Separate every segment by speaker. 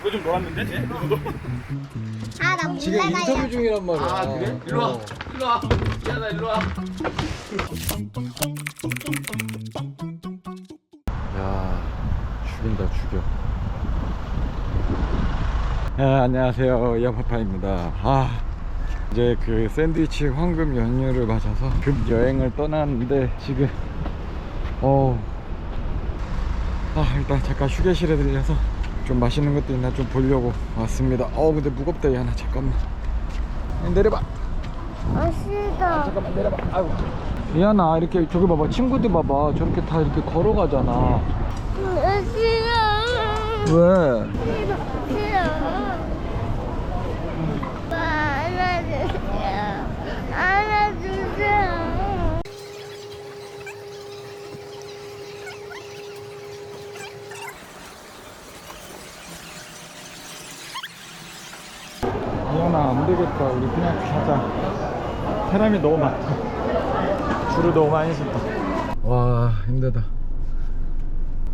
Speaker 1: 이거 좀 놀았는데 쟤?
Speaker 2: 아, 나
Speaker 3: 지금 인터뷰. 중이란 말이야.
Speaker 1: 아 그래? 일로 와
Speaker 3: 어.
Speaker 1: 일로 와 미안하다 일로 와
Speaker 3: 야 죽인다 죽여. 아, 안녕하세요 야파파입니다. 아 이제 그 샌드위치 황금 연휴를 맞아서 급 여행을 떠났는데 지금 어. 아 일단 잠깐 휴게실에 들려서 좀 맛있는 것도 있나 좀 보려고 왔습니다. 어 근데 무겁다 얘 하나 잠깐만 내려봐.
Speaker 2: 아, 싫어.
Speaker 3: 잠깐만 내려봐. 아이고. 미안아 이렇게 저기 봐봐 친구들 봐봐 저렇게 다 이렇게 걸어가잖아.
Speaker 2: 아, 싫어.
Speaker 3: 왜?
Speaker 2: 싫어. 싫어. 오빠, 안아주세요. 안아주세요.
Speaker 3: 되겠다 우리 그냥 가자. 사람이 너무 많다. 줄을 너무 많이 섰다. 와 힘들다.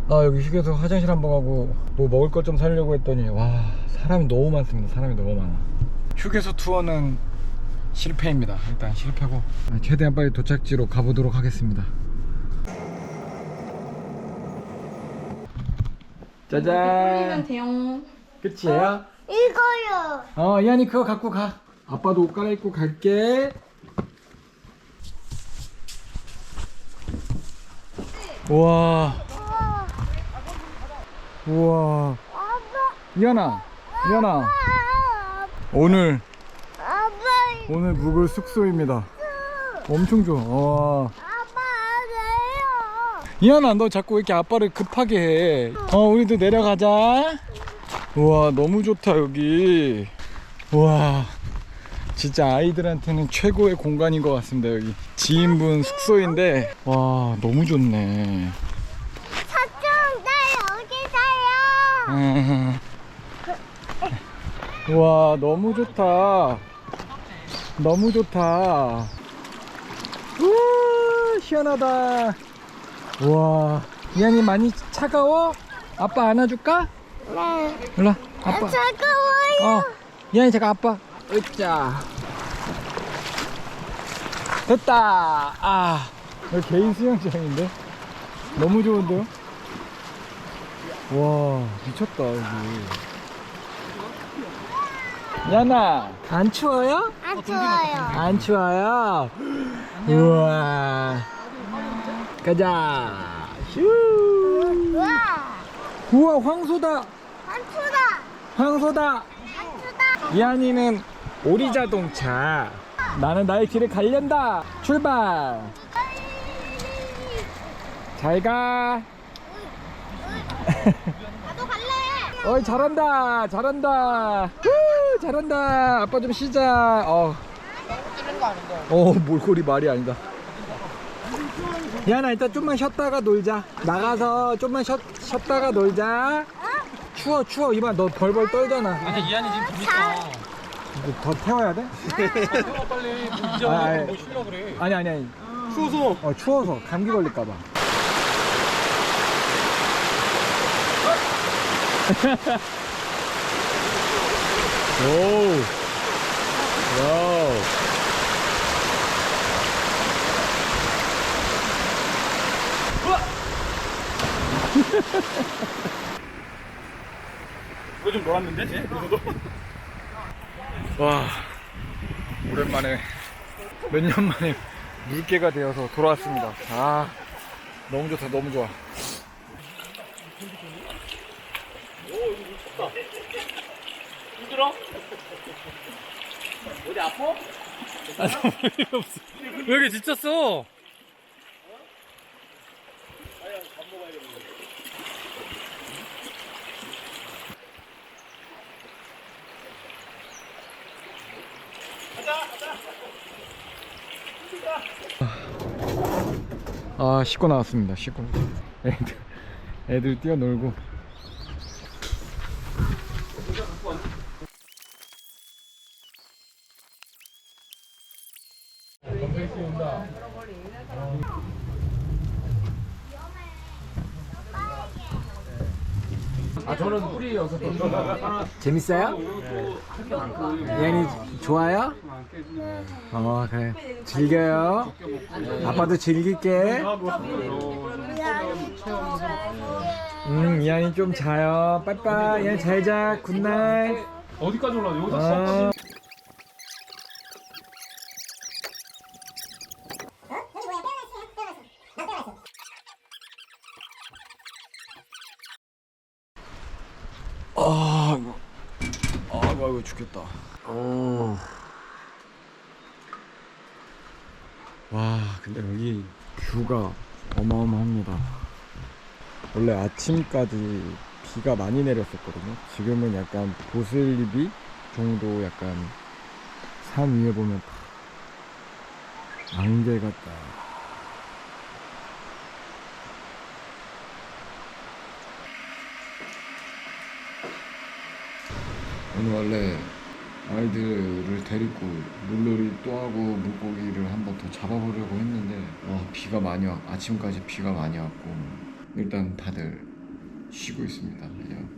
Speaker 3: 아 여기 휴게소 화장실 한 번 가고 뭐 먹을 것 좀 사려고 했더니 와 사람이 너무 많습니다. 사람이 너무 많아. 휴게소 투어는 실패입니다. 일단 실패고 아, 최대한 빨리 도착지로 가보도록 하겠습니다. 짜잔.
Speaker 4: 대용
Speaker 3: 끝이에요?
Speaker 2: 이거요.
Speaker 3: 어, 이한이 그거 갖고 가. 아빠도 옷 갈아입고 갈게. 우와,
Speaker 2: 아,
Speaker 3: 우와.
Speaker 2: 아빠.
Speaker 3: 이한아, 이한아.
Speaker 2: 아,
Speaker 3: 오늘,
Speaker 2: 아빠.
Speaker 3: 오늘 묵을 숙소입니다. 엄청 좋아. 와. 이한아, 너 자꾸 왜 이렇게 아빠를 급하게 해? 어, 우리도 내려가자. 우와, 너무 좋다, 여기. 우와. 진짜 아이들한테는 최고의 공간인 것 같습니다, 여기. 지인분 숙소인데, 와, 너무 좋네.
Speaker 2: 사촌, 나 여기.
Speaker 3: 음. 우와, 너무 좋다. 너무 좋다. 우와, 시원하다. 우와, 이한이 많이 차가워? 아빠 안아줄까?
Speaker 2: 네.
Speaker 3: 일로 와, 아빠.
Speaker 2: 차가워요.
Speaker 3: 어, 이한이 잠깐 아빠. 으짜. 됐다. 아, 여기 개인 수영장인데? 너무 좋은데요? 와, 미쳤다, 여기. 야나, 안 추워요?
Speaker 2: 안 좋아요.
Speaker 3: 안 추워요? 우와. 가자. 슈.
Speaker 2: 와,
Speaker 3: 우와, 황소다. 황소다.
Speaker 2: 안.
Speaker 3: 이한이는 오리자동차. 나는 나의 길을 갈련다. 출발. 잘 가.
Speaker 2: 나도 갈래.
Speaker 3: 어이 잘한다. 잘한다. 후, 잘한다. 아빠 좀 쉬자. 어. 어 몰골이 말이 아니다. 이한아 일단 좀만 쉬었다가 놀자. 나가서 좀만 쉬, 쉬었다가 놀자. 추워 추워 이봐 너 벌벌 떨잖아.
Speaker 1: 아니 이한이 지금
Speaker 3: 이거 더 태워야 돼?
Speaker 1: 태워 빨리 이제
Speaker 3: 아.
Speaker 1: 뭐 쉬려고 그래
Speaker 3: 아니 아니 아니.
Speaker 1: 추워서
Speaker 3: 어 추워서 감기 걸릴까 봐. 오. 와우.
Speaker 1: 이거 좀 놀았는데 쟤?
Speaker 3: 와. 오랜만에 몇 년 만에 물개가 되어서 돌아왔습니다. 아. 너무 좋다. 너무 좋아.
Speaker 1: 힘들어? 어디 아파?
Speaker 3: 왜 이렇게 지쳤어? 아 씻고 나왔습니다 씻고 애들 애들 뛰어놀고
Speaker 1: 아 저는 뿌리 여섯 번.
Speaker 3: 재밌어요? 이한이 좋아요? 어 그래. 즐겨요. 아빠도 즐길게. 음 이한이 좀 자요. 빠이빠이. 이한이 잘자. 굿나잇.
Speaker 1: 어디까지 올라? 여기서 써.
Speaker 3: 어. 아 이거 아이고 아이고 죽겠다 어. 와 근데 여기 뷰가 어마어마합니다. 원래 아침까지 비가 많이 내렸었거든요. 지금은 약간 보슬비 정도 약간 산 위에 보면 안개 같다. 오늘 원래 아이들을 데리고 물놀이 또 하고 물고기를 한 번 더 잡아보려고 했는데 와 비가 많이 와 아침까지 비가 많이 왔고. 일단 다들 쉬고 있습니다. 그냥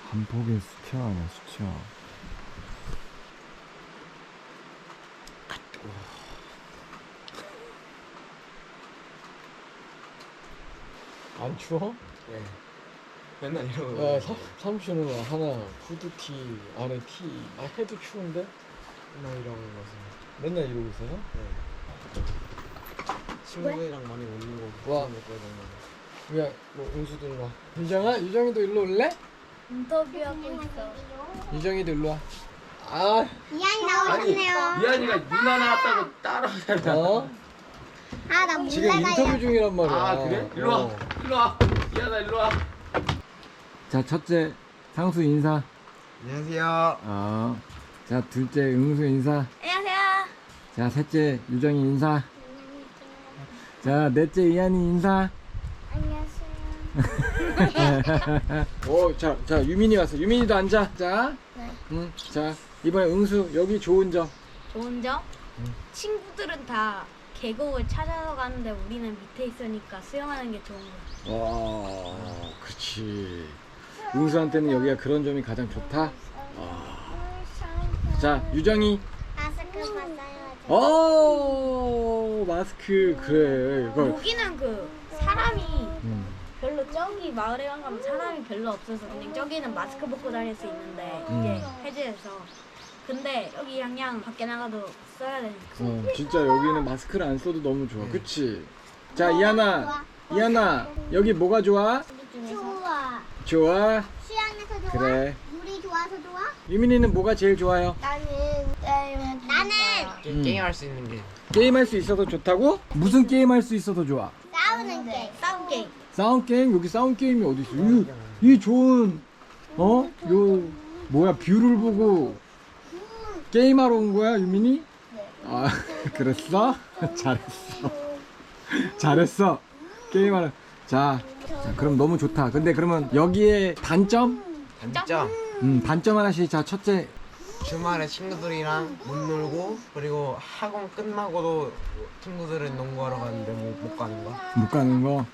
Speaker 3: 한폭의 수채화네 수채화? 안 추워?
Speaker 1: 맨날 이러고.
Speaker 3: 야, 삼, 삼촌은 하나 후드티 안에 티. 아 해도 추운데? 맨날 이러고 있어서. 맨날 이러고 있어서?
Speaker 4: 친구들이랑 많이 오는 거
Speaker 3: 와. 야, 뭐 은수도 일로 와. 유정아, 유정이도 일로 올래?
Speaker 2: 인터뷰하고 있어.
Speaker 3: 유정이도 일로 와. 아,
Speaker 2: 이한이 나오셨네요.
Speaker 1: 이한이가 누나 나왔다고 따라오잖아.
Speaker 3: 어?
Speaker 2: 아, 나
Speaker 3: 지금
Speaker 2: 몰라.
Speaker 3: 인터뷰 중이란 말이야.
Speaker 1: 아 그래? 일로 와.
Speaker 3: 어.
Speaker 1: 일로 와. 이한아 일로 와.
Speaker 3: 자, 첫째 상수 인사.
Speaker 4: 안녕하세요
Speaker 3: 어. 자, 둘째 응수 인사.
Speaker 2: 안녕하세요.
Speaker 3: 자, 셋째 유정이 인사. 자, 넷째 이한이 인사.
Speaker 2: 안녕하세요.
Speaker 3: 오, 자, 자, 유민이 왔어. 유민이도 앉아. 자,
Speaker 2: 네.
Speaker 3: 응, 자, 이번에 응수 여기 좋은 점.
Speaker 5: 좋은 점? 친구들은 다 계곡을 찾아서 가는데 우리는 밑에 있으니까 수영하는 게 좋은 거야.
Speaker 3: 와, 그렇지. 응수한테는 여기가 그런 점이 가장 좋다. 자, 유정이.
Speaker 2: 마스크 벗어야지.
Speaker 3: 오, 마스크 그래.
Speaker 5: 여기는 그 사람이
Speaker 3: 음.
Speaker 5: 별로 저기 마을에 간 가면 사람이 별로 없어서 그냥 저기는 마스크 벗고 다닐 수 있는데
Speaker 3: 음.
Speaker 5: 이제 해제해서 근데 여기 그냥 밖에 나가도 써야 되니까
Speaker 3: 어, 진짜 여기는 마스크를 안 써도 너무 좋아. 그치? 자, 이하나. 이하나, 여기 뭐가 좋아?
Speaker 2: 좋아.
Speaker 3: 좋아.
Speaker 2: 수영해서 좋아?
Speaker 3: 그래.
Speaker 2: 물이 좋아서 좋아?
Speaker 3: 유민이는 뭐가 제일 좋아요?
Speaker 2: 나는 나는
Speaker 3: 음.
Speaker 4: 게임할 수 있는 게
Speaker 3: 게임할 수 있어서 좋다고? 무슨 게임할 수 있어서 좋아?
Speaker 2: 싸우는 게.
Speaker 5: 싸움 게임
Speaker 3: 싸움 게임 여기 싸움 게임이 어디 있어? 이, 이 좋은 어? 요 뭐야 뷰를 보고 게임하러 온 거야 유민이? 아 그랬어? 잘했어 잘했어 게임하러 자, 자 그럼 너무 좋다. 근데 그러면 여기에 단점?
Speaker 4: 단점.
Speaker 3: 음 단점 하나씩 자 첫째.
Speaker 4: 주말에 친구들이랑 못 놀고 그리고 학원 끝나고도 친구들은 농구하러 가는데 못, 못 가는 거?
Speaker 3: 못 가는 거?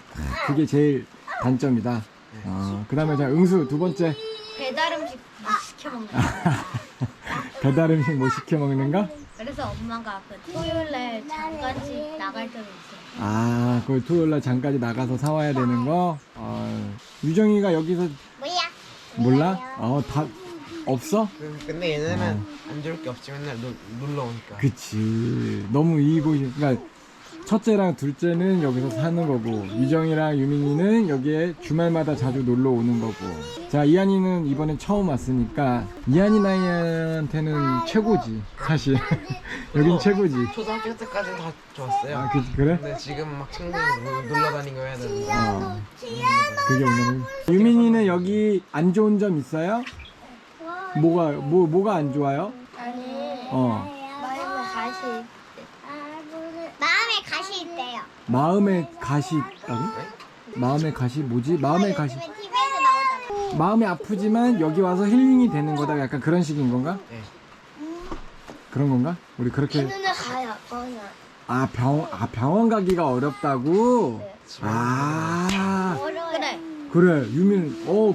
Speaker 3: 그게 제일 단점이다. 어, 그 다음에 자 응수 두 번째.
Speaker 5: 배달 음식 막 시켜 먹는 거.
Speaker 3: 배달 음식 뭐 시켜 먹는가?
Speaker 5: 그래서 엄마가 그 토요일 날 잠깐씩 나갈 때도 있어
Speaker 3: 아, 그걸 토요일 날 잠까지 나가서 사와야 되는 거? 어, 유정이가 여기서
Speaker 2: 뭐야?
Speaker 3: 몰라? 어, 다 없어?
Speaker 4: 그- 근데 얘네는 안 좋을 게 없지 맨날 놀, 놀러 오니까
Speaker 3: 그치. 너무 이곳이, 그러니까 첫째랑 둘째는 여기서 사는 거고, 유정이랑 유민이는 여기에 주말마다 자주 놀러 오는 거고. 자, 이한이는 이번엔 처음 왔으니까, 이한이 나이한테는 최고지, 사실. 여긴 최고지.
Speaker 4: 초등학교 때까지는 다 좋았어요
Speaker 3: 아, 그, 그래?
Speaker 4: 근데 지금 막 친구들 놀- 놀러 다니고 해야 되는데
Speaker 3: 어. 그게 오늘은. 유민이는 여기 안 좋은 점 있어요? 뭐가, 뭐, 뭐가 안 좋아요?
Speaker 2: 아니.
Speaker 3: 어.
Speaker 2: 마음에 가시. 마음에 가시 있대요.
Speaker 3: 마음에 가시 있다고? 마음에 가시 뭐지? 마음에 가시
Speaker 2: 요즘에 TV에서 나오잖아.
Speaker 3: 마음이 아프지만 여기 와서 힐링이 되는 거다 약간 그런 식인 건가?
Speaker 4: 네.
Speaker 3: 그런 건가? 우리 그렇게
Speaker 2: 눈을 가요.
Speaker 3: 아 병, 아 병원 가기가 어렵다고?
Speaker 4: 집에
Speaker 3: 아
Speaker 5: 그래.
Speaker 3: 그래 유민 어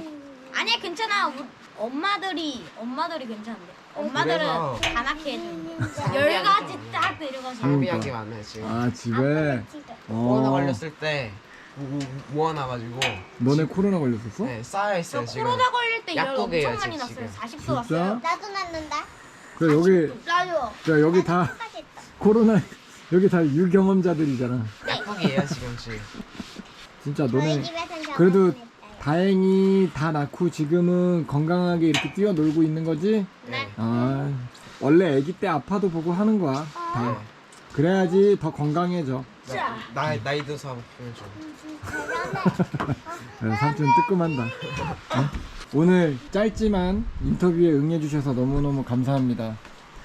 Speaker 5: 아니야 괜찮아. 엄마들이 엄마들이 괜찮은데. 엄마들은
Speaker 4: 그래서-
Speaker 5: 해줘. 열 가지 딱 내려가서.
Speaker 4: 장비한 게
Speaker 3: 그러니까.
Speaker 4: 많아요 지금
Speaker 3: 아 집에
Speaker 4: 코로나
Speaker 3: 어
Speaker 4: 걸렸을 때 모- 모아놔가지고
Speaker 3: 너네 코로나 걸렸었어?
Speaker 4: 네 쌓여 있어요
Speaker 5: 저
Speaker 4: 지금
Speaker 5: 코로나 걸릴 때 열
Speaker 4: 약국이에요,
Speaker 5: 엄청 많이
Speaker 4: 지금.
Speaker 5: 났어요. 40도
Speaker 3: 진짜?
Speaker 5: 왔어요.
Speaker 2: 나도 났는데.
Speaker 3: 그래 여기
Speaker 2: 나도.
Speaker 3: 자 여기 다. 코로나 여기 다 유경험자들이잖아
Speaker 4: 약국이에요 지금 지금
Speaker 3: 진짜 너네
Speaker 2: 집에선
Speaker 3: 그래도. 다행히 다 낳고 지금은 건강하게 이렇게 뛰어놀고 있는 거지?
Speaker 4: 네.
Speaker 3: 아 원래 아기 때 아파도 보고 하는 거야. 다.
Speaker 4: 네.
Speaker 3: 그래야지 더 건강해져.
Speaker 4: 나, 나이 나이 들어서 한번 보여줘
Speaker 3: 네, 삼촌 뜨끔한다. 어? 오늘 짧지만 인터뷰에 응해주셔서 너무너무 감사합니다.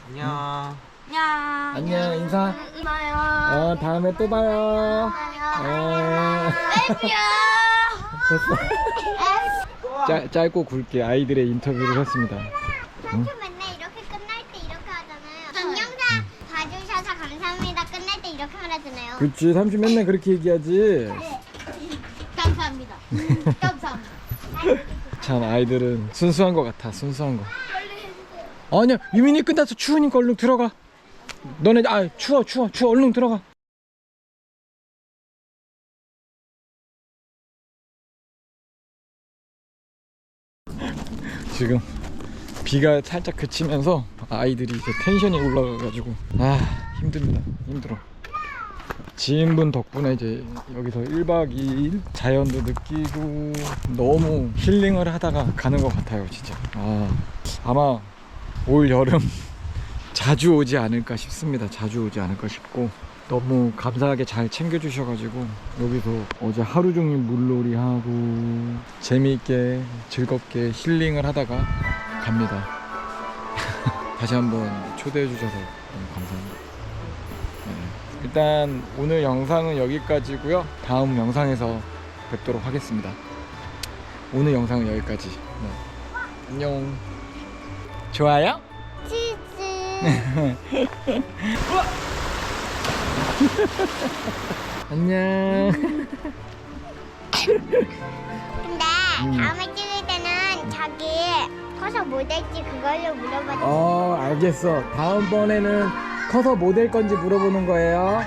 Speaker 4: 안녕.
Speaker 5: 안녕.
Speaker 3: 안녕 인사.
Speaker 2: 이마요.
Speaker 3: 어 다음에 또 봐요. 어, 됐어 짧, 짧고 굵게 아이들의 인터뷰를 했습니다
Speaker 2: 삼촌 맨날 이렇게 끝날 때 이렇게 하잖아요. 동영상 봐주셔서 감사합니다. 끝날 때 이렇게 말하잖아요.
Speaker 3: 그치 삼촌 맨날 그렇게 얘기하지
Speaker 2: 감사합니다. 감사합니다.
Speaker 3: 참 아이들은 순수한 것 같아 순수한 거 아니야 유민이 끝나서 추우니까 얼른 들어가 너네 아 추워 추워 추워 얼른 들어가 지금 비가 살짝 그치면서 아이들이 이제 텐션이 올라가가지고 아 힘듭니다. 힘들어. 지인분 덕분에 이제 여기서 1박 2일 자연도 느끼고 너무 힐링을 하다가 가는 것 같아요 진짜. 아, 아마 올 여름 자주 오지 않을까 싶습니다. 자주 오지 않을까 싶고 너무 감사하게 잘 챙겨주셔가지고 여기서 어제 하루 종일 물놀이 하고 재미있게 즐겁게 힐링을 하다가 갑니다 다시 한번 초대해 주셔서 너무 감사합니다 네. 일단 오늘 영상은 여기까지고요 다음 영상에서 뵙도록 하겠습니다 오늘 영상은 여기까지 네. 안녕 좋아요?
Speaker 2: 치즈.
Speaker 3: 안녕
Speaker 2: 근데
Speaker 3: 음.
Speaker 2: 다음에 찍을 때는 자기 커서 뭐 될지 그걸로 물어봐.
Speaker 3: 어 알겠어 다음번에는 커서 뭐 될 건지 물어보는 거예요